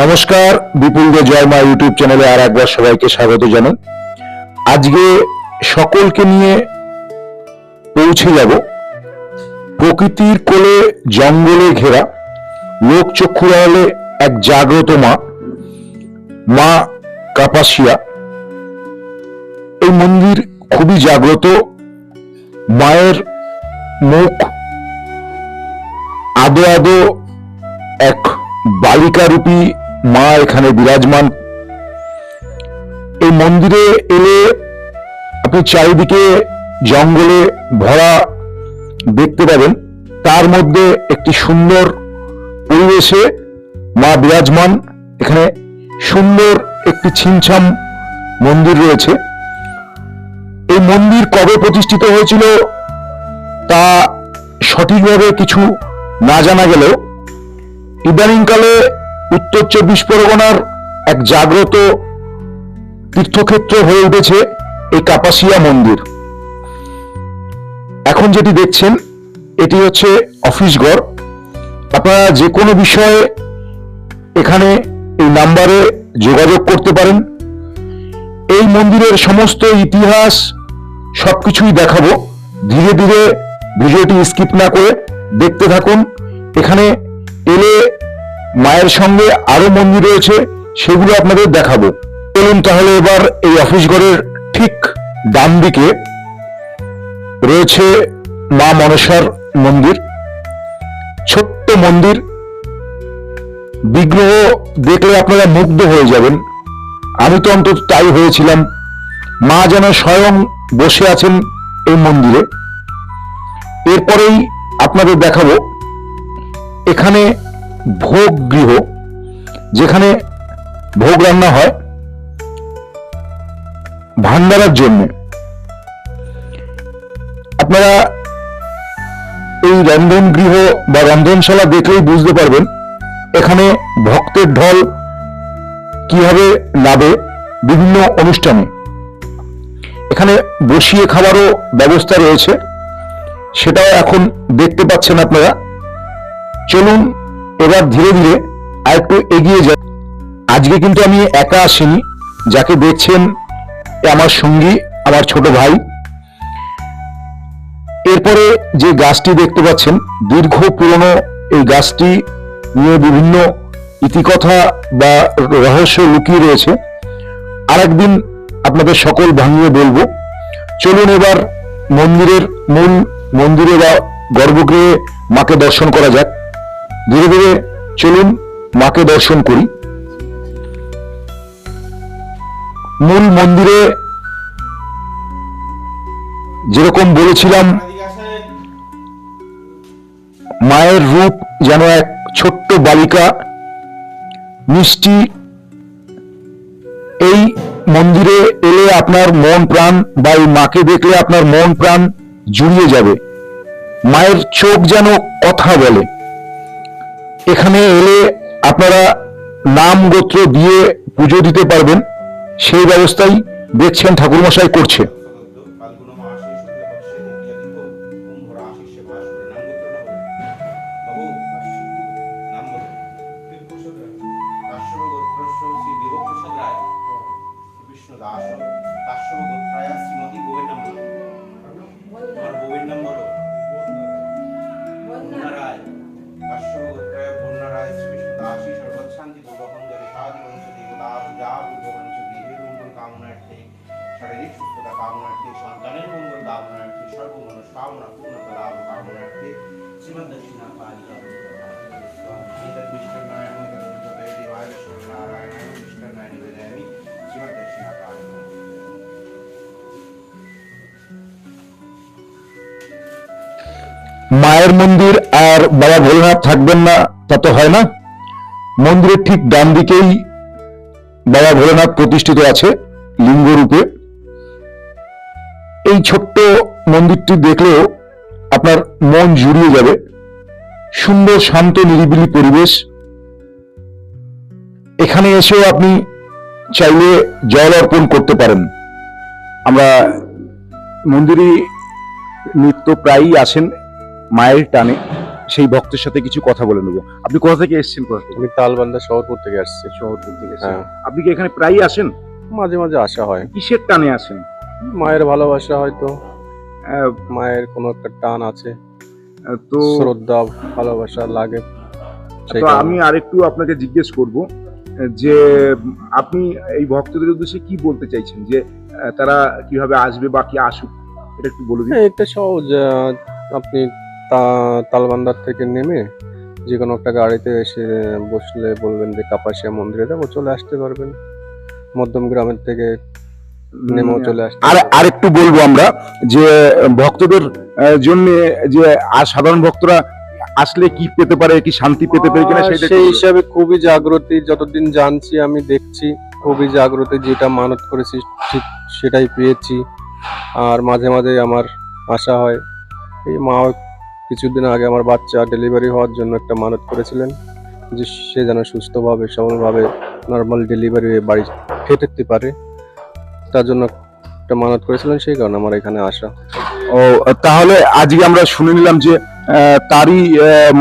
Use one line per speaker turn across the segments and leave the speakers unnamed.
নমস্কার, বিপুল জয় মা ইউটিউব চ্যানেলে আর একবার সবাইকে স্বাগত জানাই। আজকে সকলকে নিয়ে পৌঁছে যাব প্রকৃতির কোলে জঙ্গলে ঘেরা লোক চক্ষু আড়ালে এক জাগ্রত মা মা কাপাসিয়া। এই মন্দির খুবই জাগ্রত, মায়ের মুখ আদো আদো এক বালিকারূপী মা এখানে বিরাজমান। এই মন্দিরে এলে আপনি চারিদিকে জঙ্গলে ভরা দেখতে পাবেন। তার মধ্যে একটি সুন্দর পরিবেশে মা বিরাজমান। এখানে সুন্দর একটি ছিমছাম মন্দির রয়েছে। এই মন্দির কবে প্রতিষ্ঠিত হয়েছিল তা সঠিকভাবে কিছু না জানা গেলেও ইদানিংকালে উত্তর চব্বিশ পরগনার এক জাগ্রত তীর্থক্ষেত্র হয়ে উঠেছে এই কাপাসিয়া মন্দির। এখন যেটি দেখছেন, এটি হচ্ছে অফিস ঘর। আপনারা যে কোনো বিষয়ে এখানে এই নাম্বারে যোগাযোগ করতে পারেন। এই মন্দিরের সমস্ত ইতিহাস সবকিছুই দেখাবো। ধীরে ধীরে ভিডিওটি স্কিপ না করে দেখতে থাকুন। এখানে এলে মায়ের সঙ্গে আরও মন্দির রয়েছে, সেগুলো আপনাদের দেখাবো। চলুন তাহলে এবার এই অফিস ঘরের ঠিক ডান দিকে রয়েছে মা মনসার মন্দির, ছোট্ট মন্দির। বিগ্রহ দেখলে আপনারা মুগ্ধ হয়ে যাবেন। আমি তো অন্তত তাই হয়েছিলাম। মা যেন স্বয়ং বসে আছেন এই মন্দিরে। এরপরেই আপনাদের দেখাবো। এখানে ভোগ গৃহ, যেখানে ভোগ রান্না হয় ভান্ডারার জন্য। আপনারা এই রন্ধন গৃহ বা রন্ধনশালা দেখলেই বুঝতে পারবেন এখানে ভক্তের ঢল কীভাবে নাবে বিভিন্ন অনুষ্ঠানে। এখানে বসিয়ে খাবারও ব্যবস্থা রয়েছে, সেটাও এখন দেখতে পাচ্ছেন আপনারা। চলুন এবার ধীরে ধীরে আর একটু এগিয়ে যাই। আজকে কিন্তু আমি একা আসিনি। যাকে দেখছেন আমার সঙ্গী, আমার ছোট ভাই। এরপরে যে গাছটি দেখতে পাচ্ছেন, দীর্ঘ পুরনো এই গাছটি নিয়ে বিভিন্ন ইতিকথা বা রহস্য লুকিয়ে রয়েছে। আরেকদিন আপনাদের সকল ভাঙিয়ে বলব। চলুন এবার মন্দিরের মূল মন্দিরে বা গর্ভগৃহে মাকে দর্শন করা যাক। ধীরে ধীরে চলুন, মাকে দর্শন করি। মূল মন্দিরে যেরকম বলেছিলাম, মায়ের রূপ যেন এক ছোট্ট বালিকা। মিষ্টি, এই মন্দিরে এলে আপনার মন প্রাণ বা এই মাকে দেখলে আপনার মন প্রাণ জুড়িয়ে যাবে। মায়ের চোখ যেন কথা বলে। এখানে এলে আপনারা নাম গোত্র দিয়ে পুজো দিতে পারবেন। সেই ব্যবস্থাই দেখছেন ঠাকুরমশাই করছে।
শারীরিক সুস্থতা কামনার্থে সন্তানের মঙ্গল কামনার্থে কামনা, পূর্ণতা লাভ কামনার্থে
মায়ের মন্দির আর বাবা ভোলেনাথ থাকবেন না, তা তো হয় না। মন্দিরের ঠিক ডান দিকেই বাবা ভোলেনাথ প্রতিষ্ঠিত আছে। এই ছোট্ট মন্দিরটি দেখলেও আপনার মন জুড়িয়ে যাবে। সুন্দর শান্ত নিরিবিলি পরিবেশ। এখানে এসেও আপনি চাইলে জল অর্পণ করতে পারেন। আমরা মন্দিরে নিত্য প্রায়ই আসেন মায়ের টানে। সেই ভক্তের সাথে কিছু কথা বলে নেব। আপনি কোথা থেকে এসেছেন কোথা থেকে?
আমি তালবান্ধা শহরপুর থেকে আসছি।
শহরপুর থেকে
হ্যাঁ।
আপনি কি এখানে প্রায়ই আসেন?
মাঝে মাঝে আসা হয়।
কিসের টানে আসেন?
মায়ের ভালোবাসা হয়তো।
আহ,
মায়ের কোনো একটা টান আছে।
তো
শ্রদ্ধা ভালোবাসা লাগে।
তো আমি আরেকটু আপনাকে জিজ্ঞেস করব যে আপনি এই ভক্তদের উদ্দেশ্যে কি বলতে চাইছেন? যে তারা কীভাবে আসবে বা কি আসুক এটা একটু বলে দিন।
হ্যাঁ এটা সহজ আপনি তালবান্দার থেকে নেমে যে কোনো একটা গাড়িতে এসে বসলে বলবেন যে কাপাসিয়া মন্দিরে যাব। চলে আসতে পারবেন। মধ্যম গ্রামের থেকে নেমেও চলে আসতে
আর
পারবেন।
আরেকটু বলব আমরা যে ভক্তদের জন্য যে আর সাধারণ ভক্তরা আসলে কি পেতে পারে কি শান্তি পেতে পারে কিনা সেটা
সেই হিসাবে খুবই জাগ্রতি যতদিন জানছি আমি দেখছি খুবই জাগ্রতি যেটা মানত করেছি ঠিক সেটাই পেয়েছি। আর মাঝে মাঝে আমার আশা হয় এই মা কিছুদিন আগে আমার বাচ্চা ডেলিভারি হওয়ার জন্য একটা মানত করেছিলেন যে সে যেন সুস্থভাবে সবলভাবে নর্মাল ডেলিভারি হয়ে বাড়ি ফেরতে পারে। তার জন্য একটা মানত করেছিলেন সেই কারণে আমার এখানে আসা।
ও, তাহলে আজকে আমরা শুনে নিলাম যে তারই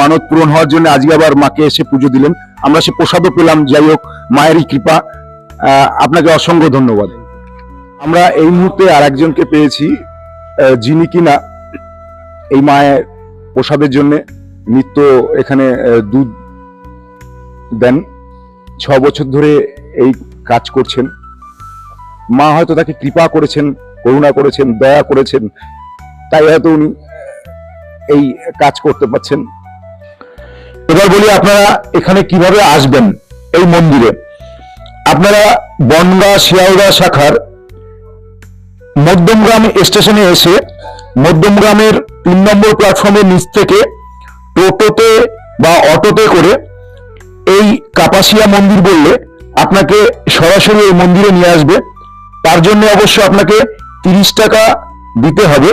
মানত পূরণ হওয়ার জন্য আজকে আবার মাকে এসে পুজো দিলেন। আমরা সে প্রসাদও পেলাম, যাই হোক, মায়েরই কৃপা। আপনাকে অসংখ্য ধন্যবাদ। আমরা এই মুহূর্তে আর একজনকে পেয়েছি যিনি কিনা এই মায়ের প্রসাদের জন্য নিত্য এখানে দুধ দেন। ছ বছর ধরে এই কাজ করছেন। মা হয়তো তাকে কৃপা করেছেন, করুণা করেছেন, দয়া করেছেন। তাই হয়তো উনি এই কাজ করতে পারছেন। এবার বলি আপনারা এখানে কীভাবে আসবেন এই মন্দিরে? আপনারা বনগা শিয়ালদা শাখার মধ্যমগ্রাম স্টেশনে এসে মধ্যমগ্রামের তিন নম্বর প্ল্যাটফর্মের নিচ থেকে টোটোতে বা অটোতে করে এই কাপাসিয়া মন্দির বললে আপনাকে সরাসরি এই মন্দিরে নিয়ে আসবে। তার জন্য অবশ্য আপনাকে তিরিশ টাকা দিতে হবে।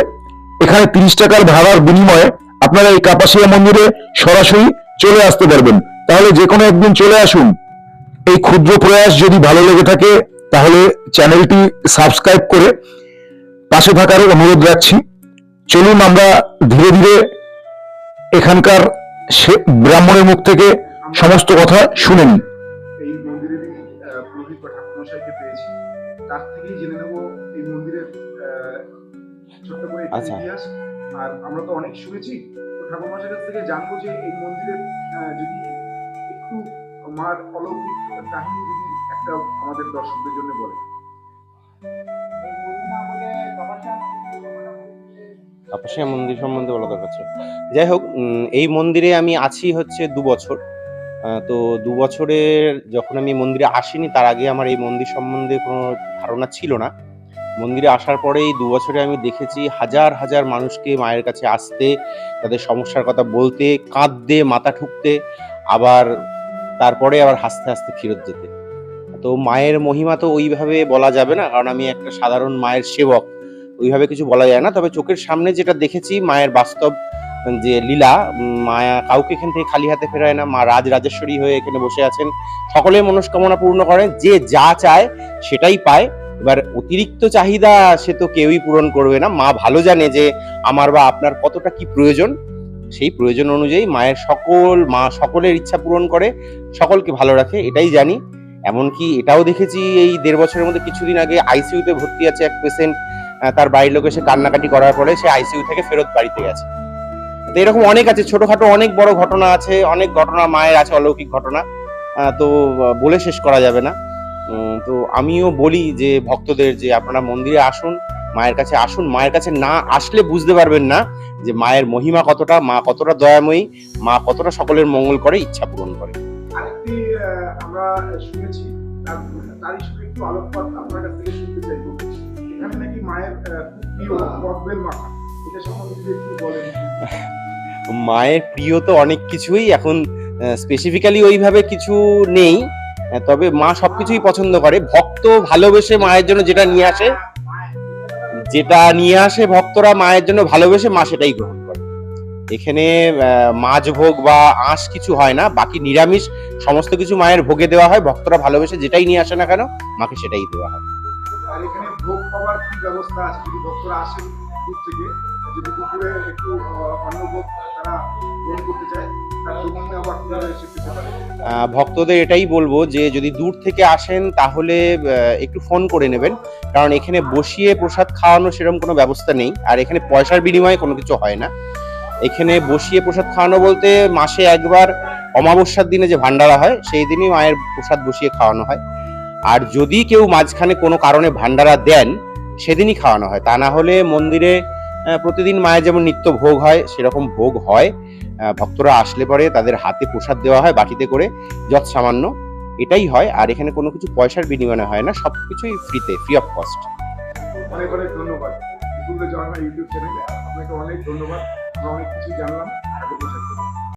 এখানে তিরিশ টাকার ভাড়ার বিনিময়ে আপনারা এই কাপাসিয়া মন্দিরে সরাসরি চলে আসতে পারবেন। তাহলে যে কোনো একদিন চলে আসুন। এই ক্ষুদ্র প্রয়াস যদি ভালো লেগে থাকে, তাহলে চ্যানেলটি সাবস্ক্রাইব করে পাশে থাকার অনুরোধ রাখছি। চলুন আমরা ধীরে ধীরে এখানকার ব্রাহ্মণের মুখ থেকে সমস্ত কথা শুনে নিই। থেকেই জেনে নেব এই মন্দিরের ছোট্ট করে
আচ্ছা।
ইতিহাস। আর আমরা তো অনেক শুনেছি তো ঠাকুরমশাইয়ের কাছ থেকে জানব যে এই মন্দিরের যদি একটু মার অলৌকিক কাহিনী যদি একটা আমাদের দর্শকদের জন্য বলে।
কাপাসিয়া মন্দির সম্বন্ধে বলা দরকার ছিল। যাই হোক এই মন্দিরে আমি আছি হচ্ছে দু বছর। তো দু বছরের যখন আমি মন্দিরে আসিনি, তার আগে আমার এই মন্দির সম্বন্ধে কোনো ধারণা ছিল না। মন্দিরে আসার পরেই দু বছরে আমি দেখেছি হাজার হাজার মানুষকে মায়ের কাছে আসতে, তাদের সমস্যার কথা বলতে, কাঁদতে, মাথা ঠুকতে, আবার তারপরে আবার হাসতে হাসতে ফেরত যেতে। তো মায়ের মহিমা তো ওইভাবে বলা যাবে না, কারণ আমি একটা সাধারণ মায়ের সেবক, ওইভাবে কিছু বলা যায় না। তবে চোখের সামনে যেটা দেখেছি, মায়ের বাস্তব যে লীলা মায়া কাউকে এখান থেকে খালি হাতে ফেরায় না। মা রাজ রাজেশ্বরী হয়ে এখানে বসে আছেন। সকলের মনস্কামনা পূর্ণ করেন। যে যা চায় সেটাই পায়। এবার অতিরিক্ত চাহিদা সে তো কেউই পূরণ করবে না। মা ভালো জানে যে আমার বা আপনার কতটা কি প্রয়োজন। সেই প্রয়োজন অনুযায়ী মায়ের সকল, মা সকলের ইচ্ছা পূরণ করে, সকলকে ভালো রাখে, এটাই জানি। এমনকি এটাও দেখেছি এই দেড় বছরের মধ্যে কিছুদিন আগে আইসিইউতে ভর্তি আছে এক পেশেন্ট তার বাড়ির লোক এসে কান্নাকাটি করার পরে সে আইসিইউ থেকে ফেরত বাড়িতে গেছে। তো এরকম অনেক আছে, ছোটখাটো অনেক বড় ঘটনা আছে, অনেক ঘটনা, মায়ের আছে অলৌকিক ঘটনা। তো বলে শেষ করা যাবে না। তো আমিও বলি যে ভক্তদের যে আপনারা মন্দিরে আসুন, মায়ের কাছে আসুন, মায়ের কাছে না আসলে বুঝতে পারবেন না যে মায়ের মহিমা কতটা, মা কতটা দয়াময়ী, মা কতটা সকলের মঙ্গল করে, ইচ্ছা পূরণ করে।
আমরা শুনেছি শুনে একটু আলোকপাত আপনার কাছ থেকে শুনতে চাইব। এখানে নাকি মায়ের প্রিয়
মায়ের প্রিয় তো অনেক কিছুই এখন স্পেসিফিক্যালি ওইভাবে কিছু নেই। তবে মা সবকিছুই পছন্দ করে। ভক্ত ভালোবেসে মায়ের জন্য যেটা নিয়ে আসে যেটা নিয়ে আসে ভক্তরা মায়ের জন্য ভালোবেসে মা সেটাই গ্রহণ করে। এখানে মাছ ভোগ বা আঁশ কিছু হয় না বাকি নিরামিষ সমস্ত কিছু মায়ের ভোগে দেওয়া হয়। ভক্তরা ভালোবেসে যেটাই নিয়ে আসে না কেন মাকে সেটাই দেওয়া হয়।
ভোগ পাওয়ার কি ব্যবস্থা আছে? যদি ভক্তরা আসেন থেকে।
যদি দুপুরে একটু অন্নভোগ তারা গ্রহণ করতে চায়
ভক্তদের এটাই বলব যে, যদি দূর থেকে আসেন, তাহলে একটু ফোন করে নেবেন। কারণ এখানে বসিয়ে প্রসাদ খাওয়ানো সেরকম কোনো ব্যবস্থা নেই। আর এখানে পয়সার বিনিময়ে কোনো কিছু হয় না। এখানে বসিয়ে প্রসাদ খাওয়ানো বলতে, মাসে একবার অমাবস্যার দিনে যে ভান্ডারা হয়, সেই দিনই মায়ের প্রসাদ বসিয়ে খাওয়ানো হয়। আর যদি কেউ মাঝখানে কোনো কারণে ভান্ডারা দেন, সেদিনই খাওয়ানো হয়। তা না হলে মন্দিরে প্রতিদিন মায়ের যেমন নিত্য ভোগ হয়, সেরকম ভোগ হয়। ভক্তরা আসলে পরে তাদের হাতে প্রসাদ দেওয়া হয় বাটিতে করে, যত সামান্য। এটাই হয়, আর এখানে কোনো কিছু পয়সার বিনিময়ে হয় না, সব কিছুই ফ্রিতে ফ্রি অফ কস্ট
অনেক অনেক ধন্যবাদ। ইউটিউব চ্যানেলে আপনাকে অনেক ধন্যবাদ। আমরা অনেক কিছু জানলাম।